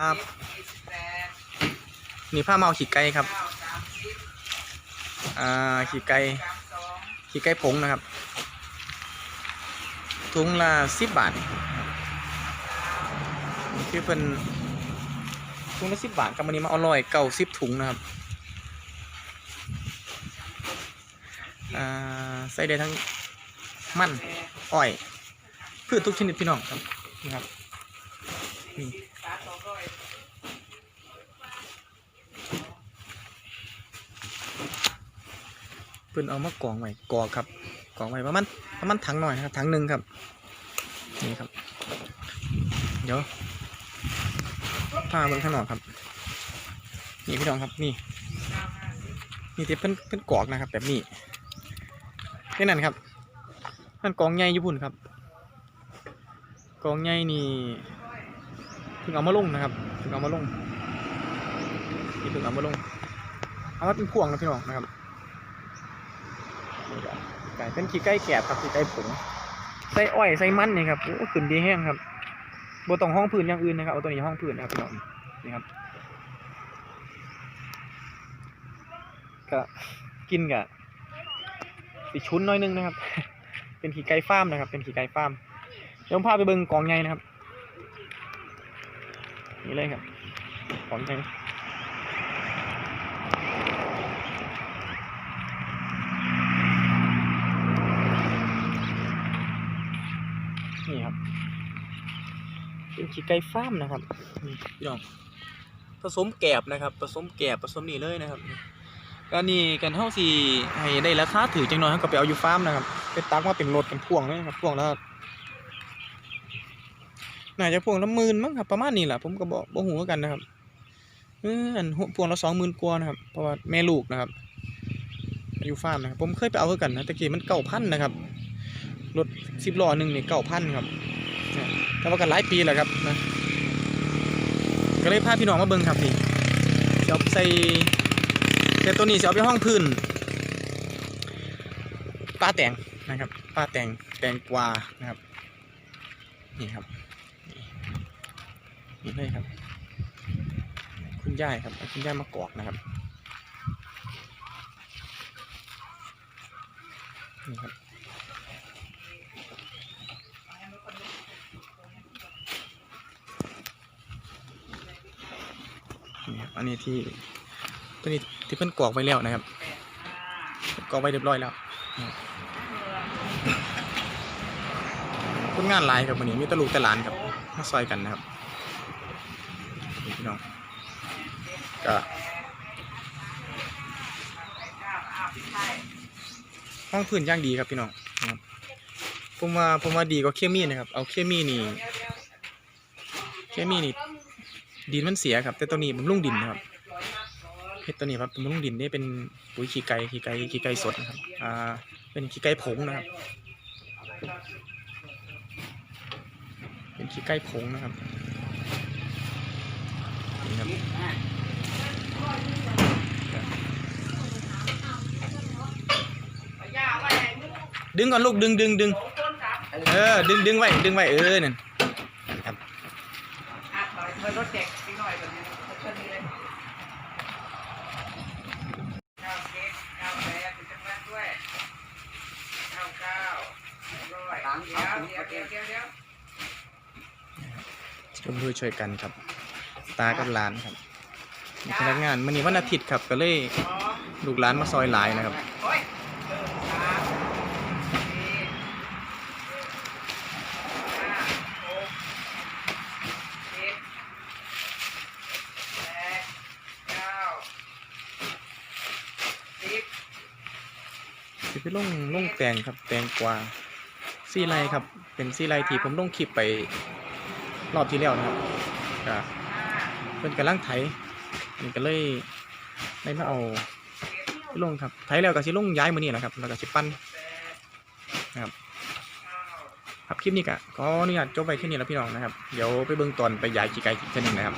ครับ นี่ผ้าเมาขีดไก่ครับ อ่าขีดไก่ขีดไก่ผงนะครับถุงละสิบบาทนี่คือเป็นถุงละสิบบาทกับวันนี้มาอร่อยเก่าสิบถุงนะครับอ่าใส่ได้ทั้งมันอ้อยพืชทุกชนิดพี่น้องครับนี่ครับนี่ เพิ่อนเอามากองไว้กอครับกองไว้ประมาณประมาณถังหน่อยนะครับถังหนึ่งครับนี่ครับ เดี๋ยวพาเบิ่งข้างนอกครับ นี่พี่น้องครับนี่นี่เพิ่อนเพิ่อนกอกนะครับ แบบนี้แค่นั้นครับนั่นกองใหญ่ญี่ปุ่นครับ กองใหญ่นี่เพิ่งเอามาลงนะครับเพิ่งเอามาลงนี่เพิ่งเอามาลงเอามาเป็นพวงนะพี่น้องนะครับ เป็นขี้ไก่แกบครับขี้ไก่ผงใส่อ้อยใส่มันนี่ครับโอ้ขึ้นดีแห้งครับบต้องห้องพื้นอย่างอื่นนะครับเอาตัวนี้ห้องพื้นนะครับพี่น้องนี่ครับก็กินกับสิชุนน้อยนึงนะครับ เป็นขี้ไก่ฟาร์มนะครับ เป็นขี้ไก่ฟาร์มเดี๋ยวพาไปเบิ่งกองใหญ่นะครับ นี่เลยครับกองใหญ่ นี่ครับเป็นขี้ไก่ฟาร์มนะครับนี่พี่น้องผสมแกบนะครับผสมแกบผสมนี่เลยนะครับก็นี่กันเท่าสี่ให้ได้ราคาถือจังหน่อยเขาก็ไปเอาอยู่ฟาร์มนะครับไปตักมาเป็นรถเป็นพ่วงเลยนะครับพ่วงแล้วน่าจะพวงละหมื่นมั้งครับประมาณนี้แหละผมก็บอกบ่หูคือกันนะครับเอออันพวงละสองหมื่นกว่านะครับเพราะว่าแม่ลูกนะครับอายุฟาร์มนะครับผมเคยไปเอาคือกันนะตะกี้มันเก้าพันนะครับ รถสิบล้อหนึ่งนี่เก้าพันครับแต่ว่ากันหลายปีแล้วครับนะก็เลยพาพี่น้องมาเบิ่งครับนี่จะเอาใส่แต่ตัวนี้จะเอาไปห้องพื้นป้าแตงนะครับป้าแตงแตงกวานะครับนี่ครับนี่เลยครับ คุณย่ายครับคุณย่ายมากอกนะครับนี่ครับ นี่ครับอันนี้ที่ตัวนี้ที่เพิ่นกรอกไว้แล้วนะครับกรอกไว้เรียบร้อยแล้วคนงานหลายครับวันนี้มีแตลูกแตหลานครับมาซอยกันนะครับพี่น้องก็ห้องพื้นย่างดีครับพี่น้องผมว่าผมว่าดีกว่าเคมีนะครับ เอาเคมีนี่ เคมีนี่ ดินมันเสียครับ แต่ตัวนี้บำรุงดินนะครับเห็ดตัวนี้ครับบำรุงดินนี่เป็นปุ๋ยขี้ไก่ขี้ไก่ขี้ไก่สดนะครับอ่าเป็นขี้ไก่ผงนะครับ เป็นขี้ไก่ผงนะครับนี่ครับดึงก่อนลูกดึงดึงดึงเออดึงดึงไว้ดึงไว้เออนั่น รถเด็กนิดหน่อยแบบนี้รถนี้เลยเก้าเจ็ดเก้าแปดเป็นจังหวัดด้วยเก้าเก้าร้อยเดี๋ยวเดี๋ยวเดี๋ยวเดี๋ยวร่วมด้วยช่วยกันครับ ตากับหลานครับพนักงานวันนี้วันอาทิตย์ครับก็เลยลูกหลานมาซอยหลายนะครับ โอ้ยเออสามสี่ห้าหกเจ็ดแปดเก้าสิบ สิไปลงลงแตงครับ แตงกวาซีไรครับ เป็นซีไรที่ผมลงคลิปไปรอบที่แล้วนะครับก็เพิ่นกำลังไถอันก็เลยได้มาเอาไปลงครับไถแล้วก็สิลงย้ายมือนี่แหละครับ แล้วก็สิปั้นนะครับครับคลิปนี้ก็ขออนุญาตจบไปแค่นี้แล้วพี่น้องนะครับ เดี๋ยวไปเบิ่งตอนไปย้ายจีไก่อีกทีนึงนะครับ